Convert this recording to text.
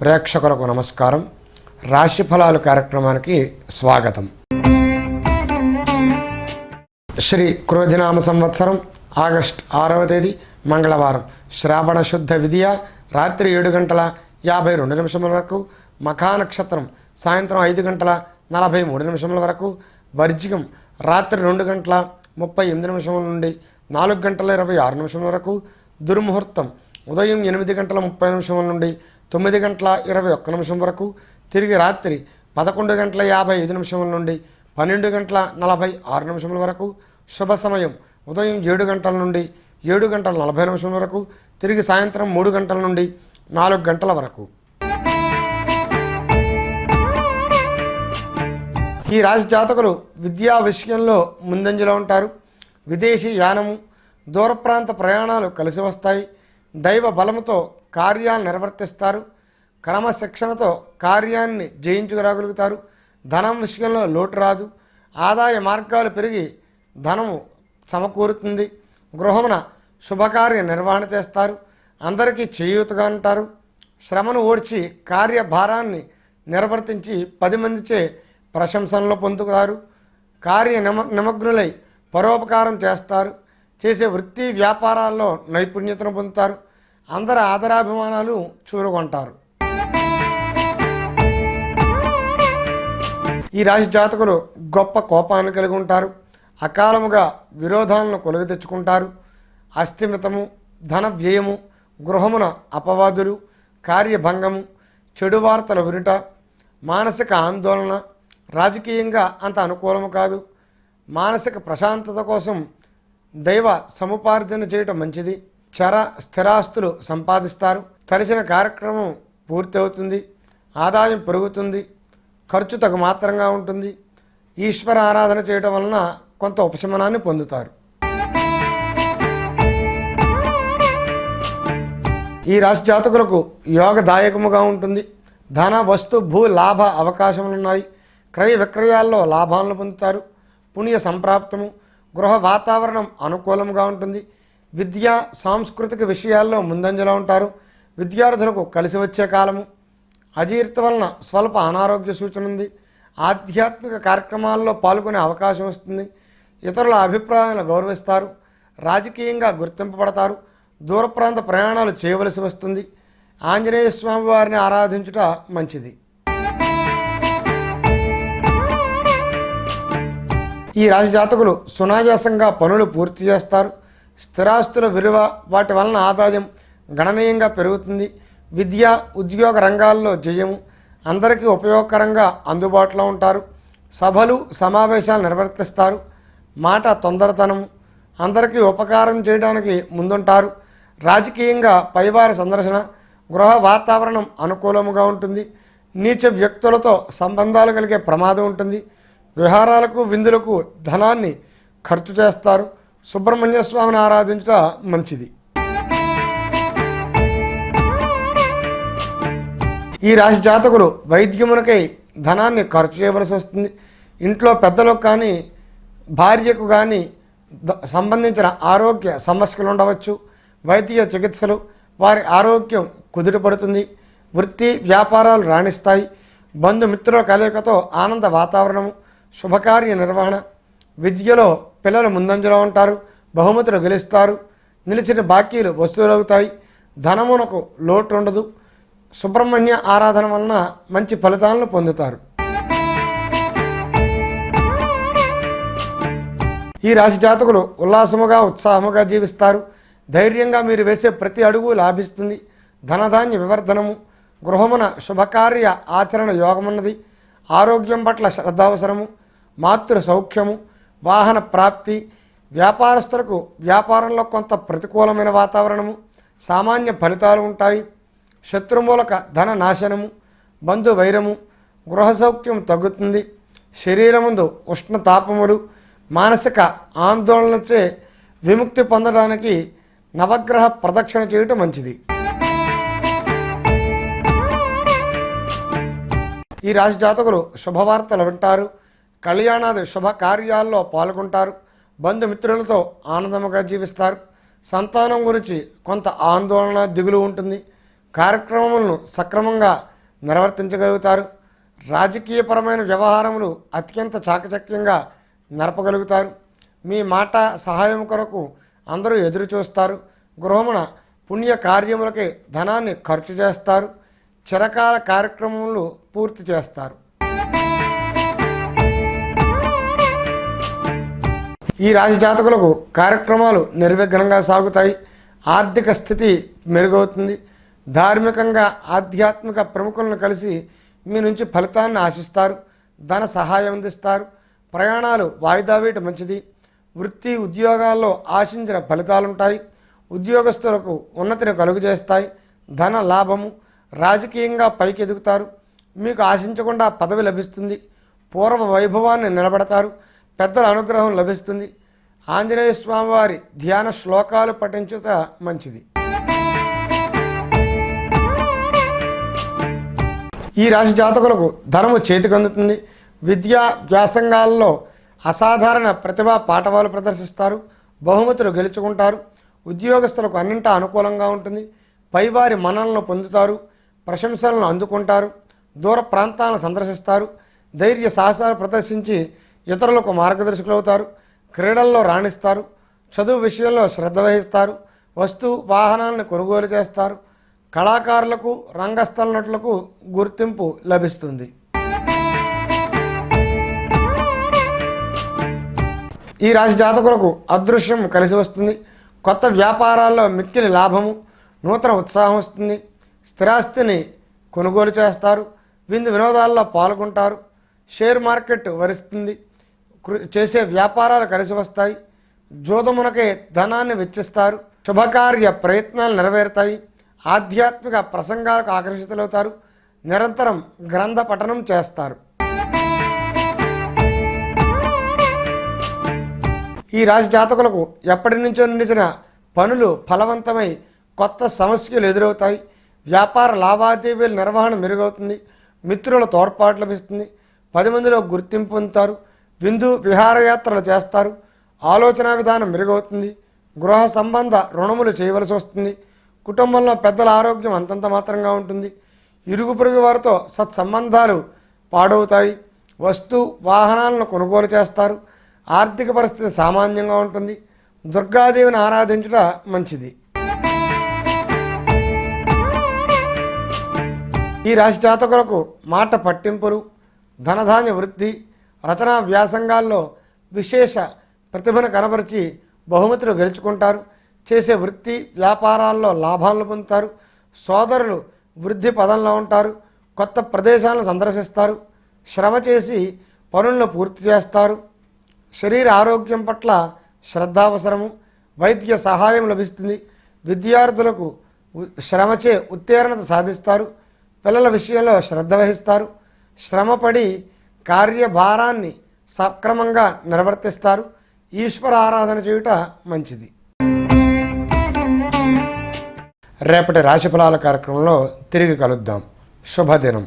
ప్రేక్షకులకు నమస్కారం. రాశి ఫలాలు కార్యక్రమానికి స్వాగతం. శ్రీ క్రోధినామ సంవత్సరం ఆగస్ట్ ఆరవ తేదీ మంగళవారం. శ్రావణ శుద్ధ విధియ రాత్రి ఏడు గంటల యాభై రెండు నిమిషముల వరకు. మఖానక్షత్రం సాయంత్రం ఐదు గంటల నలభై మూడు నిమిషముల వరకు. వర్జికం రాత్రి రెండు గంటల ముప్పై ఎనిమిది నిమిషముల నుండి నాలుగు గంటల ఇరవై ఆరు నిమిషముల వరకు. దుర్ముహూర్తం ఉదయం ఎనిమిది గంటల ముప్పై నిమిషముల నుండి తొమ్మిది గంటల ఇరవై ఒక్క నిమిషం వరకు తిరిగి రాత్రి పదకొండు గంటల యాభై ఐదు నిమిషముల నుండి పన్నెండు గంటల నలభై ఆరు నిమిషముల వరకు శుభ సమయం ఉదయం ఏడు గంటల నుండి ఏడు గంటల నలభై నిమిషం వరకు తిరిగి సాయంత్రం మూడు గంటల నుండి నాలుగు గంటల వరకు. ఈ రాశి జాతకులు విద్యా విషయంలో ముందంజలో ఉంటారు. విదేశీ యానము దూర ప్రాంత ప్రయాణాలు కలిసి వస్తాయి. దైవ బలముతో కార్యాలు నిర్వర్తిస్తారు. క్రమశిక్షణతో కార్యాన్ని జయించుకురాగలుగుతారు. ధనం విషయంలో లోటు రాదు. ఆదాయ మార్గాలు పెరిగి ధనము సమకూరుతుంది. గృహమున శుభకార్య నిర్వహణ చేస్తారు. అందరికీ చేయూతగా ఉంటారు. శ్రమను ఓడ్చి కార్యభారాన్ని నిర్వర్తించి పది మందిచే ప్రశంసనలు పొందుతారు. కార్య నిమ నిమగ్నులై పరోపకారం చేస్తారు. చేసే వృత్తి వ్యాపారాల్లో నైపుణ్యతను పొందుతారు. అందరి ఆదరాభిమానాలు చూరగొంటారు. ఈ రాశి జాతకులు గొప్ప కోపాన్ని కలిగి ఉంటారు. అకాలముగా విరోధాలను కొలుగు తెచ్చుకుంటారు. అస్థిమితము ధన వ్యయము గృహమున అపవాదులు కార్యభంగము చెడు వార్తల వినుట మానసిక ఆందోళన రాజకీయంగా అంత అనుకూలము కాదు. మానసిక ప్రశాంతత కోసం దైవ సముపార్జన చేయటం మంచిది. చర స్థిరాస్తులు సంపాదిస్తారు. తలసిన కార్యక్రమం పూర్తి అవుతుంది ఆదాయం పెరుగుతుంది. ఖర్చు తగు మాత్రంగా ఉంటుంది. ఈశ్వర ఆరాధన చేయడం వలన కొంత ఉపశమనాన్ని పొందుతారు. ఈ రాశి జాతకులకు యోగదాయకముగా ఉంటుంది. ధన వస్తు భూ లాభ అవకాశములున్నాయి. క్రయ విక్రయాల్లో లాభాలను పొందుతారు. పుణ్య సంప్రాప్తము గృహ వాతావరణం అనుకూలంగా ఉంటుంది. విద్య సాంస్కృతిక విషయాల్లో ముందంజలో ఉంటారు. విద్యార్థులకు కలిసి వచ్చే కాలము. అజీర్త వలన స్వల్ప అనారోగ్య సూచన ఉంది. ఆధ్యాత్మిక కార్యక్రమాల్లో పాల్గొనే అవకాశం వస్తుంది. ఇతరుల అభిప్రాయాలను గౌరవిస్తారు. రాజకీయంగా గుర్తింపబడతారు. దూర ప్రాంత ప్రయాణాలు చేయవలసి వస్తుంది. ఆంజనేయ స్వామి వారిని ఆరాధించుట మంచిది. ఈ రాశి జాతకులు సునాయాసంగా పనులు పూర్తి చేస్తారు. స్థిరాస్తుల విలువ వాటి వలన ఆదాయం గణనీయంగా పెరుగుతుంది. విద్య ఉద్యోగ రంగాల్లో జయము అందరికీ ఉపయోగకరంగా అందుబాటులో ఉంటారు. సభలు సమావేశాలు నిర్వర్తిస్తారు. మాట తొందరతనం అందరికీ ఉపకారం చేయడానికి ముందుంటారు. రాజకీయంగా పైవారి సందర్శన గృహ వాతావరణం అనుకూలముగా ఉంటుంది. నీచ వ్యక్తులతో సంబంధాలు కలిగే ప్రమాదం ఉంటుంది. విహారాలకు విందులకు ధనాన్ని ఖర్చు చేస్తారు. సుబ్రహ్మణ్య స్వామిని ఆరాధించట మంచిది. ఈ రాశి జాతకులు వైద్యమునకై ధనాన్ని ఖర్చు చేయవలసి వస్తుంది. ఇంట్లో పెద్దలకు కానీ భార్యకు కానీ సంబంధించిన ఆరోగ్య సమస్యలు ఉండవచ్చు. వైద్య చికిత్సలు వారి ఆరోగ్యం కుదుటపడుతుంది. వృత్తి వ్యాపారాలు రాణిస్తాయి. బంధుమిత్రుల కలయికతో ఆనంద వాతావరణము శుభకార్య నిర్వహణ విద్యలో పిల్లలు ముందంజలో ఉంటారు బహుమతులు గెలుస్తారు నిలిచిన బాకీలు వస్తువులవుతాయి ధనమునకు లోటు ఉండదు సుబ్రహ్మణ్య ఆరాధన వలన మంచి ఫలితాలను పొందుతారు. ఈ రాశి జాతకులు ఉల్లాసముగా ఉత్సాహముగా జీవిస్తారు. ధైర్యంగా మీరు వేసే ప్రతి అడుగు లాభిస్తుంది. ధనధాన్య వివర్ధనము గృహమున శుభకార్య ఆచరణ యోగమున్నది. ఆరోగ్యం పట్ల శ్రద్ధ అవసరము మాతృ సౌఖ్యము వాహన ప్రాప్తి వ్యాపారస్తులకు వ్యాపారంలో కొంత ప్రతికూలమైన వాతావరణము సామాన్య ఫలితాలు ఉంటాయి. శత్రుమూలక ధన నాశనము బంధు వైరము గృహ సౌఖ్యం తగ్గుతుంది. శరీరముందు ఉష్ణతాపములు మానసిక ఆందోళనచే విముక్తి పొందడానికి నవగ్రహ ప్రదక్షిణ చేయటం మంచిది. ఈ రాశి జాతకులు శుభవార్తలు వింటారు. కళ్యాణాది శుభకార్యాల్లో పాల్గొంటారు. బంధుమిత్రులతో ఆనందముగా జీవిస్తారు. సంతానం గురించి కొంత ఆందోళన దిగులు ఉంటుంది. కార్యక్రమములను సక్రమంగా నిర్వర్తించగలుగుతారు. రాజకీయపరమైన వ్యవహారములు అత్యంత చాకచక్యంగా నడపగలుగుతారు. మీ మాట సహాయం కొరకు అందరూ ఎదురు చూస్తారు గృహమున పుణ్య కార్యములకే ధనాన్ని ఖర్చు చేస్తారు. చిరకాల కార్యక్రమములు పూర్తి చేస్తారు. ఈ రాశి జాతకులకు కార్యక్రమాలు నిర్విఘ్నంగా సాగుతాయి. ఆర్థిక స్థితి మెరుగవుతుంది. ధార్మికంగా ఆధ్యాత్మిక ప్రముఖులను కలిసి మీ నుంచి ఫలితాన్ని ఆశిస్తారు. ధన సహాయం అందిస్తారు. ప్రయాణాలు వాయిదా వేయటం మంచిది. వృత్తి ఉద్యోగాల్లో ఆశించిన ఫలితాలుంటాయి. ఉద్యోగస్తులకు ఉన్నతిని కలుగజేస్తాయి. ధన లాభము రాజకీయంగా పైకి ఎదుగుతారు మీకు ఆశించకుండా పదవి లభిస్తుంది. పూర్వ వైభవాన్ని నిలబడతారు. పెద్దల అనుగ్రహం లభిస్తుంది. ఆంజనేయ స్వామివారి ధ్యాన శ్లోకాలు పఠించుట మంచిది. ఈ రాశి జాతకులకు ధనము చేతికి అందుతుంది. విద్యా వ్యాసంగాల్లో అసాధారణ ప్రతిభా పాఠవాలు ప్రదర్శిస్తారు. బహుమతులు గెలుచుకుంటారు. ఉద్యోగస్తులకు అన్నింటా అనుకూలంగా ఉంటుంది. పైవారి మన్నలను పొందుతారు. ప్రశంసలను అందుకుంటారు. దూర ప్రాంతాలను సందర్శిస్తారు. ధైర్య సాహసాలు ప్రదర్శించి ఇతరులకు మార్గదర్శకులవుతారు క్రీడల్లో రాణిస్తారు చదువు విషయంలో శ్రద్ధ వహిస్తారు వస్తు వాహనాలను కొనుగోలు చేస్తారు కళాకారులకు రంగస్థల నటులకు గుర్తింపు లభిస్తుంది. ఈ రాశి జాతకులకు అదృశ్యం కలిసి వస్తుంది. కొత్త వ్యాపారాల్లో మిక్కిలి లాభము నూతన ఉత్సాహం వస్తుంది. స్థిరాస్తిని కొనుగోలు చేస్తారు. విందు వినోదాల్లో పాల్గొంటారు. షేర్ మార్కెట్ వరిస్తుంది. చేసే వ్యాపారాలు కలిసి వస్తాయి. జోదమునకే ధనాన్ని వెచ్చిస్తారు. శుభకార్య ప్రయత్నాలు నెరవేరుతాయి. ఆధ్యాత్మిక ప్రసంగాలకు ఆకర్షితులవుతారు. నిరంతరం గ్రంథ పఠనం చేస్తారు. ఈ రాశి జాతకులకు ఎప్పటి నుంచో నిలిచిన పనులు ఫలవంతమై కొత్త సమస్యలు ఎదురవుతాయి. వ్యాపార లావాదేవీల నిర్వహణ మెరుగవుతుంది. మిత్రుల తోడ్పాటు లభిస్తుంది. పది మందిలో గుర్తింపు పొందుతారు. విందు విహారయాత్రలు చేస్తారు. ఆలోచన విధానం మెరుగవుతుంది. గృహ సంబంధ రుణములు చేయవలసి వస్తుంది. కుటుంబంలో పెద్దల ఆరోగ్యం అంతంత మాత్రంగా ఉంటుంది. ఇరుగు పొరుగు వారితో సత్సంబంధాలు పాడవుతాయి. వస్తు వాహనాలను కొనుగోలు చేస్తారు. ఆర్థిక పరిస్థితి సామాన్యంగా ఉంటుంది. దుర్గాదేవిని ఆరాధించుట మంచిది. ఈ రాశి జాతకులకు మాట పట్టింపులు ధనధాన్య వృద్ధి రచనా వ్యాసంగాల్లో విశేష ప్రతిభను కనబరిచి బహుమతులు గెలుచుకుంటారు. చేసే వృత్తి వ్యాపారాల్లో లాభాలను పొందుతారు. సోదరులు వృద్ధి పదంలో ఉంటారు. కొత్త ప్రదేశాలను సందర్శిస్తారు. శ్రమ చేసి పనులను పూర్తి చేస్తారు. శరీర ఆరోగ్యం పట్ల శ్రద్ధ అవసరము వైద్య సహాయం లభిస్తుంది. విద్యార్థులకు శ్రమచే ఉత్తీర్ణత సాధిస్తారు. పిల్లల విషయంలో శ్రద్ధ వహిస్తారు. శ్రమపడి కార్యభారాన్ని సక్రమంగా నిర్వర్తిస్తారు. ఈశ్వర ఆరాధన చేయుట మంచిది. రేపటి రాశిఫలాల కార్యక్రమంలో తిరిగి కలుద్దాం. శుభదినం.